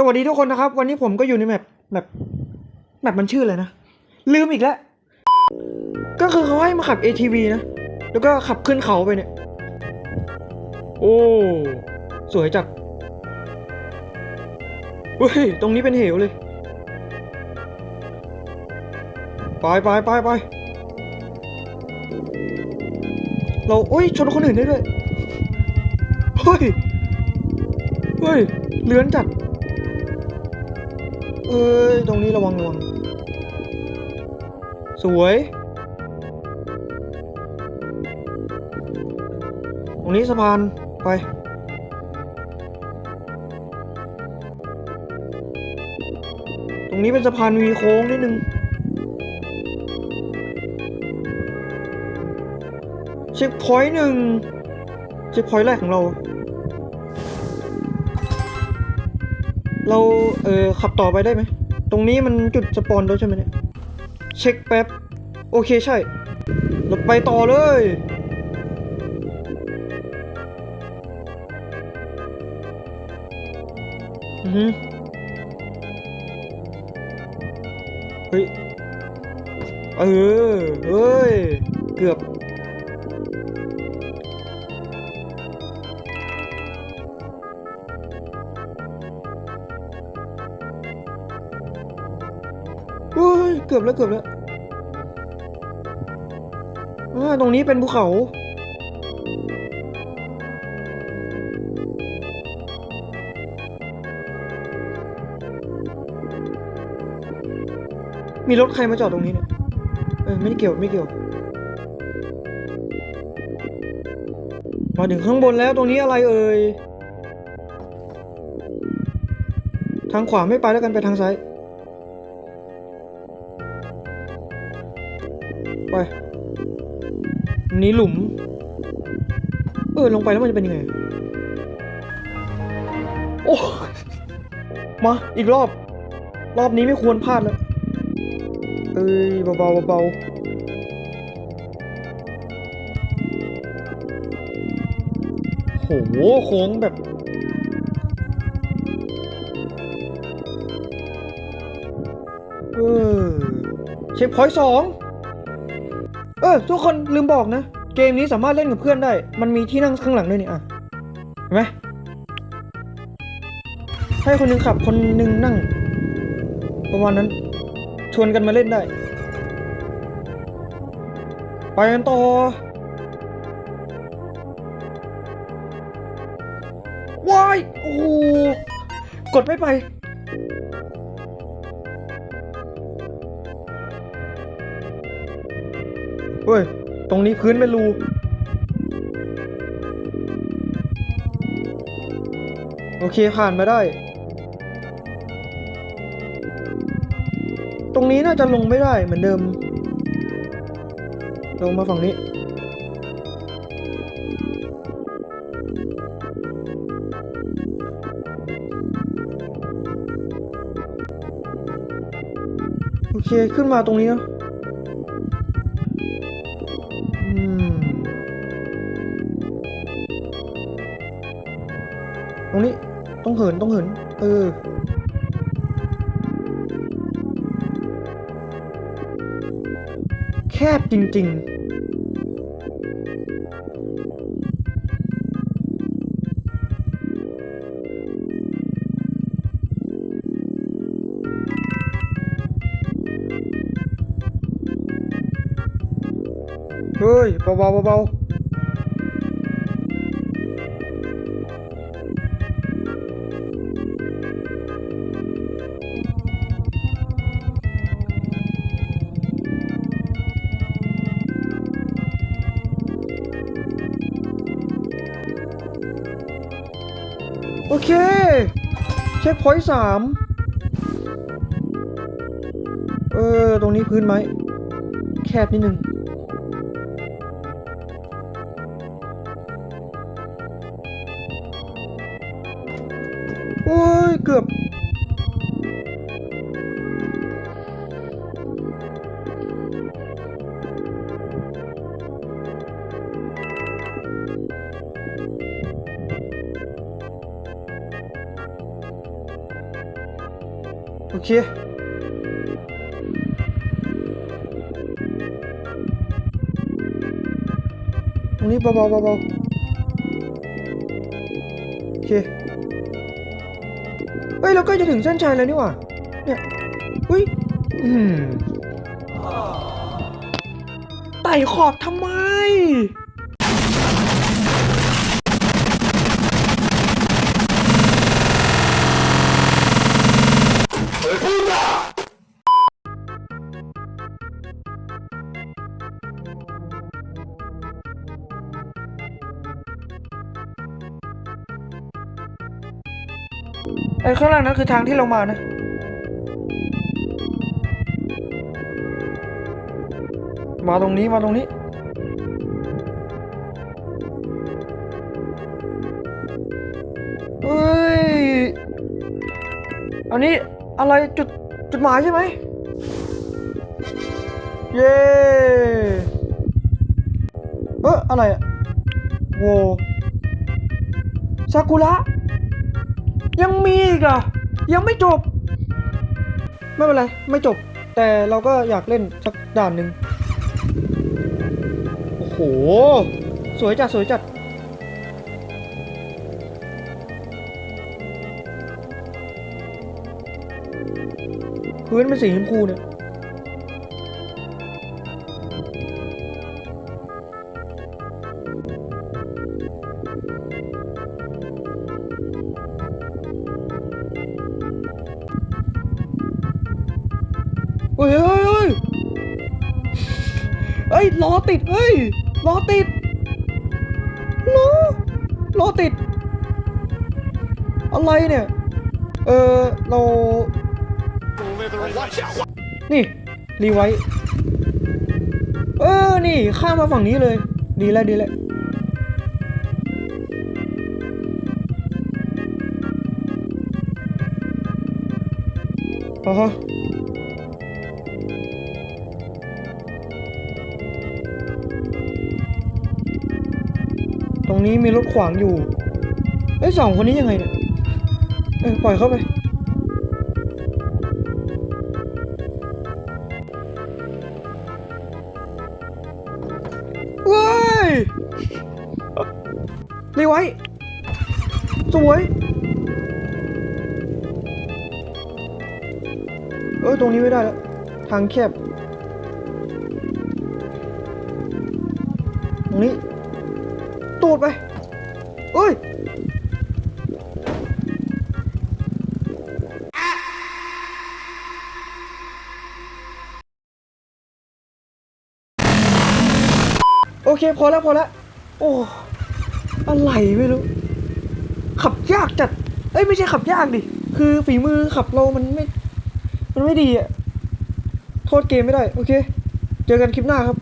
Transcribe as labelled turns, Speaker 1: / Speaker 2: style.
Speaker 1: สวัสดีทุกคนนะครับ วันนี้ผมก็อยู่ในแมปแมปแมปมันชื่ออะไรนะ ลืมอีกแล้ว ก็คือเขาให้มาขับ ATV นะ แล้วก็ขับขึ้นเขาไปเนี่ย โอ้ สวยจัดเฮ้ย ตรงนี้เป็นเหวเลย ไปไปไปไปเราโอ้ย ชนคนอื่นได้ด้วย เฮ้ย เฮ้ย เลื้อนจัด เอ้ย ตรงนี้ระวังระวังสวย ตรงนี้สะพานไปตรงนี้เป็นสะพานมีโค้งนิดนึง เช็คพอยต์หนึ่งเช็คพอยต์แรกของเรา เราเออขับต่อไปได้ไหม ตรงนี้มันจุดสปอนแล้วใช่ไหมเนี่ยเช็คแป๊บ โอเคใช่ เราไปต่อเลยอือเฮ้ย เออเฮ้ย เกือบ เกือบแล้วเกือบแล้วอ่าตรงนี้เป็นภูเขา มีรถใครมาจอดตรงนี้เนี่ย เออไม่เกี่ยวไม่เกี่ยว มาถึงข้างบนแล้วตรงนี้อะไรเอ่ย ทางขวาไม่ไปแล้วกันไปทางซ้าย ไป นี้หลุม เออ ลงไปแล้วมันจะเป็นยังไง โอ้ มา อีกรอบ รอบนี้ไม่ควรพลาดแล้ว เอ้ย เบาๆเบาๆโห โค้งแบบเออเช็คพอยต์สอง เออทุกคนลืมบอกนะ เกมนี้สามารถเล่นกับเพื่อนได้ มันมีที่นั่งข้างหลังด้วยนี่อะเห็นไหมให้คนหนึงขับคนหนึงนั่ง ประมาณนั้น ชวนกันมาเล่นได้ ไปกันต่อว้ายโอ้กดไม่ไป เฮ้ย ตรงนี้พื้นเป็นรูโอเคผ่านมาได้ ตรงนี้น่าจะลงไม่ได้เหมือนเดิม ลงมาฝั่งนี้ โอเคขึ้นมาตรงนี้เนะ ตรงนี้ต้องเหินต้องเหิน เออแคบจริง ๆ เฮ้ยเบาๆเบาๆ โอเค เช็คพอยต์สามเออ ตรงนี้พื้นไหม แคบนิดนึงโอ้ย เกือบ อเคตรงนี้เบาๆเบาๆโอเคเฮ้ยเรากล้จะถึงเส้นชัยแล้วนี่หว่าเนี่ยอุ้ยอืมไต่ขอบทำไม ไอ้ข้างล่างนั้นคือทางที่เรามานะ มาตรงนี้มาตรงนี้ เฮ้ย อันนี้อะไรจุดจุดหมายใช่ไหม เย้เอออะไรอะโวซากุระ ยังมีอีกเหรอะยังไม่จบ ไม่เป็นไร ไม่จบ แต่เราก็อยากเล่นสักด่านหนึ่งโอ้โห สวยจัด สวยจัด พื้นเป็นสีชมพูเนี่ย เฮ้ยเฮ้ยเฮ้ยเฮ้ยล้อติดเฮ้ยล้อติดล้อล้อติด อะไรเนี่ย เออเรานี่ รีไว้ เออ นี่ข้ามมาฝั่งนี้เลย ดีแล้วดีแล้วอ๋อ ตรงนี้มีรถขวางอยู่เอ้ยสองคนนี้ยังไงเนี่ยเออปล่อยเข้าไปเว้ยรีไว้ สวย เออตรงนี้ไม่ได้แล้ว ทางแคบ ตรงนี้ ไปเอ้ยโอเคพอแล้วพอแล้วโอ้อะไรไม่รู้ ขับยากจัด เอ้ยไม่ใช่ขับยากดิ คือฝีมือขับเรามันไม่ มันไม่ดีอะโทษเกมไม่ได้ โอเค เจอกันคลิปหน้าครับ